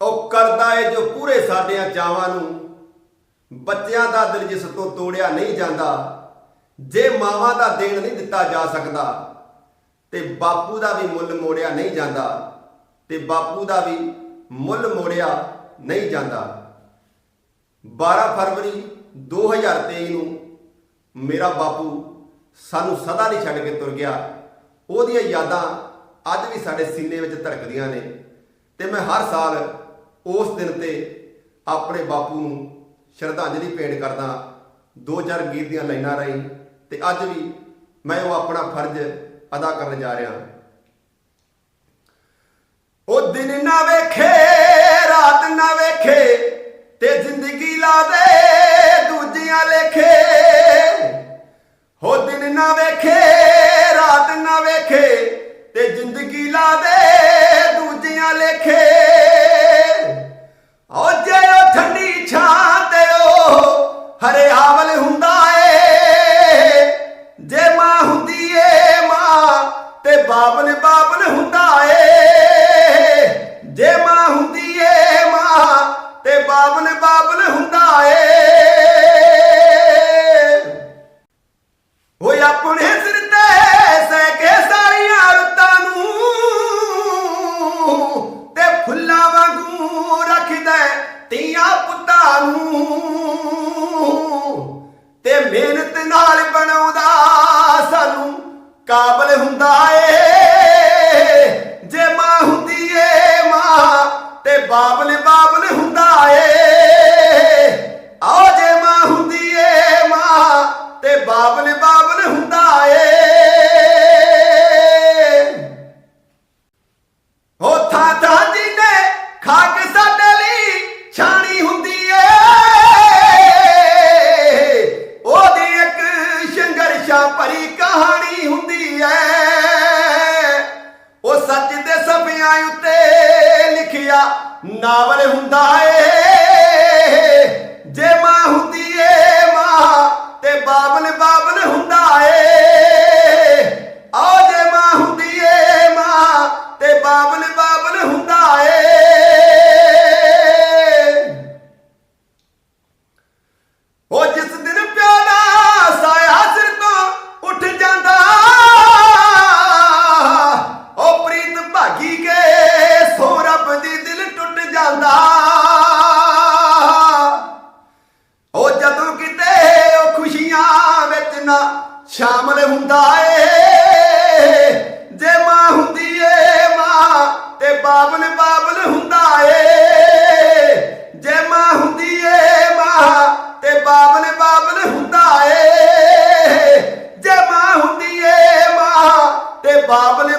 ਉਹ ਕਰਦਾ ਏ ਜੋ ਪੂਰੇ ਸਾਡੀਆਂ ਚਾਵਾਂ ਨੂੰ। ਬੱਚਿਆਂ ਦਾ ਦਿਲ ਜਿਸ ਤੋਂ ਤੋੜਿਆ ਨਹੀਂ ਜਾਂਦਾ, ਜੇ ਮਾਵਾਂ ਦਾ ਦੇਣ ਨਹੀਂ ਦਿੱਤਾ ਜਾ ਸਕਦਾ, ਤੇ ਬਾਪੂ ਦਾ ਵੀ ਮੁੱਲ ਮੋੜਿਆ ਨਹੀਂ ਜਾਂਦਾ, ਤੇ ਬਾਪੂ ਦਾ ਵੀ ਮੁੱਲ ਮੋੜਿਆ ਨਹੀਂ ਜਾਂਦਾ। 12 ਫਰਵਰੀ 2023 ਨੂੰ ਮੇਰਾ ਬਾਪੂ ਸਾਨੂੰ ਸਦਾ ਨਹੀਂ ਛੱਡ ਕੇ ਤੁਰ ਗਿਆ। ਉਹਦੀਆਂ ਯਾਦਾਂ ਅੱਜ ਵੀ ਸਾਡੇ ਸੀਨੇ ਵਿੱਚ ਧੜਕਦੀਆਂ ਨੇ, ਤੇ ਮੈਂ ਹਰ ਸਾਲ ਉਸ ਦਿਨ ਤੇ ਆਪਣੇ ਬਾਪੂ ਨੂੰ ਸ਼ਰਧਾਂਜਲੀ ਭੇਟ ਕਰਦਾ, ਦੋ ਚਾਰ ਗੀਤ ਦੀਆਂ ਲਾਈਨਾਂ ਰਾਹੀਂ ਤੇ ਅੱਜ ਵੀ ਮੈਂ ਉਹ ਆਪਣਾ ਫਰਜ਼ ਅਦਾ ਕਰਨ ਜਾ ਰਿਹਾ ਉਹ ਦਿਨ ਨਾ ਵੇਖੇ, ਰਾਤ ਨਾ ਵੇਖੇ ਤੇ ਜ਼ਿੰਦਗੀ ਲਾ ਦੇ ਦੂਜਿਆਂ ਲੇਖੇ। ਹੋ ਦਿਨ ਨਾ ਵੇਖੇ, ਰਾਤ ਨਾ ਵੇਖੇ ਤੇ ਜ਼ਿੰਦਗੀ ਲਾ ਦੇ ਨੂੰ ਤੇ ਮਿਹਨਤ ਨਾਲ ਬਣਾਉਂਦਾ ਸਾਨੂੰ ਕਾਬਲ ਹੁੰਦਾ ਏ। ਜੇ ਮਾਂ ਹੁੰਦੀ ਏ ਮਾਂ ਤੇ ਬਾਬਲ ਬਾਬਲ ਹੁੰਦਾ ਏ। ਆਓ ਜੇ ਮਾਂ ਹੁੰਦੀ ਏ ਮਾਂ ਤੇ ਬਾਬਲ ਨਾਵਲ ਹੁੰਦਾ ਏ ਉਹ ਜਦੋਂ ਕਿਤੇ ਉਹ ਖੁਸ਼ੀਆਂ ਵਿੱਚ ਨਾ ਸ਼ਾਮਲ ਹੁੰਦਾ ਏ, ਜੇ ਮਾਂ ਹੁੰਦੀ ਏ, ਮਾਂ ਤੇ ਬਾਬਲ ਬਾਬਲ ਹੁੰਦਾ ਏ। ਜੇ ਮਾਂ ਹੁੰਦੀ ਏ, ਮਾਂ ਤੇ ਬਾਬਲ ਬਾਬਲ ਹੁੰਦਾ ਏ। ਜੇ ਮਾਂ ਹੁੰਦੀ ਏ, ਮਾਂ ਤੇ ਬਾਬਲ